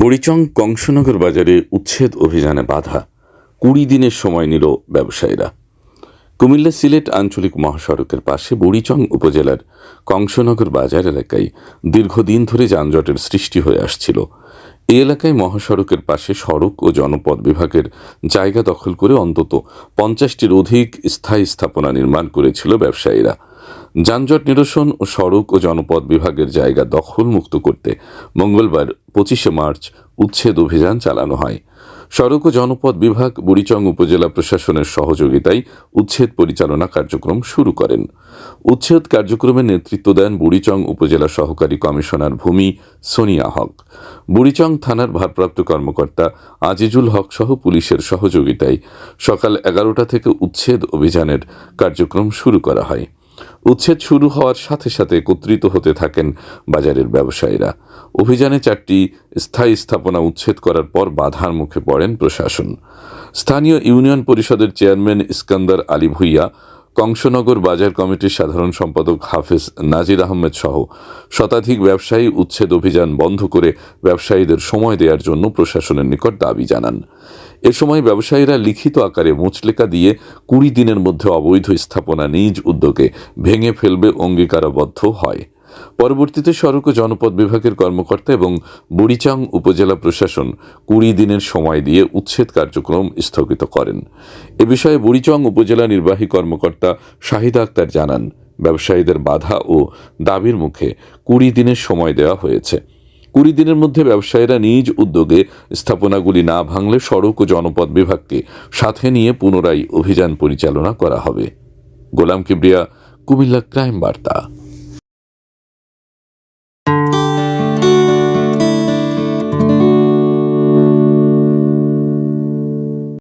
বড়িচং কংসনগর বাজারে উচ্ছেদ অভিযানে বাধা। কুড়ি দিনের সময় নিল ব্যবসায়ীরা। কুমিল্লা সিলেট আঞ্চলিক মহাসড়কের পাশে বুড়িচং উপজেলার কংসনগর বাজার এলাকায় দীর্ঘদিন ধরে যানজটের সৃষ্টি হয়ে আসছিল। এই এলাকায় মহাসড়কের পাশে সড়ক ও জনপদ বিভাগের জায়গা দখল করে অন্তত পঞ্চাশটির অধিক স্থায়ী স্থাপনা নির্মাণ করেছিল ব্যবসায়ীরা। যানজট নিরসন ও সড়ক ও জনপদ বিভাগের জায়গা দখল মুক্ত করতে মঙ্গলবার পঁচিশে মার্চ উচ্ছেদ অভিযান চালানো হয়। সড়ক ও জনপদ বিভাগ, বুড়িচং উপজেলা প্রশাসনের সহযোগিতায় উচ্ছেদ পরিচালনা কার্যক্রম শুরু করেন। উচ্ছেদ কার্যক্রমে নেতৃত্ব দেন বুড়িচং উপজেলা সহকারী কমিশনার ভূমি সোনিয়া হক। বুড়িচং থানার ভারপ্রাপ্ত কর্মকর্তা আজিজুল হক সহ পুলিশের সহযোগিতায় সকাল এগারোটা থেকে উচ্ছেদ অভিযানের কার্যক্রম শুরু করা হয়। উচ্ছেদ শুরু হওয়ার সাথে সাথে একত্রিত হতে থাকেন বাজারের ব্যবসায়ীরা। অভিযানে চারটি স্থায়ী স্থাপনা উচ্ছেদ করার পর বাধার মুখে পড়েন প্রশাসন। স্থানীয় ইউনিয়ন পরিষদের চেয়ারম্যান ইস্কান্দার আলী ভুইয়া কংসনগর বাজার কমিটির সাধারণ সম্পাদক হাফেজ নাজির আহমেদ সহ শতাধিক ব্যবসায়ী উচ্ছেদ অভিযান বন্ধ করে ব্যবসায়ীদের সময় দেওয়ার জন্য প্রশাসনের নিকট দাবি জানান। এ সময় ব্যবসায়ীরা লিখিত আকারে মুচলেকা দিয়ে কুড়ি দিনের মধ্যে অবৈধ স্থাপনা নিজ উদ্যোগে ভেঙে ফেলবে অঙ্গীকারবদ্ধ হয়। পরবর্তীতে সড়ক ও জনপদ বিভাগের কর্মকর্তা এবং বুড়িচাং উপজেলা প্রশাসন কুড়ি দিনের সময় দিয়ে উচ্ছেদ কার্যক্রম স্থগিত করেন। এ বিষয়ে বুড়িচং উপজেলা নির্বাহী কর্মকর্তা শাহিদা আক্তার জানান, ব্যবসায়ীদের বাধা ও দাবির মুখে কুড়ি দিনের সময় দেওয়া হয়েছে। কুড়ি দিনের মধ্যে ব্যবসায়ীরা নিজ উদ্যোগে স্থাপনাগুলি না ভাঙলে সড়ক ও জনপদ বিভাগকে সাথে নিয়ে পুনরায় অভিযান পরিচালনা করা হবে। গোলাম কিবরিয়া, কুমিল্লা ক্রাইম বার্তা।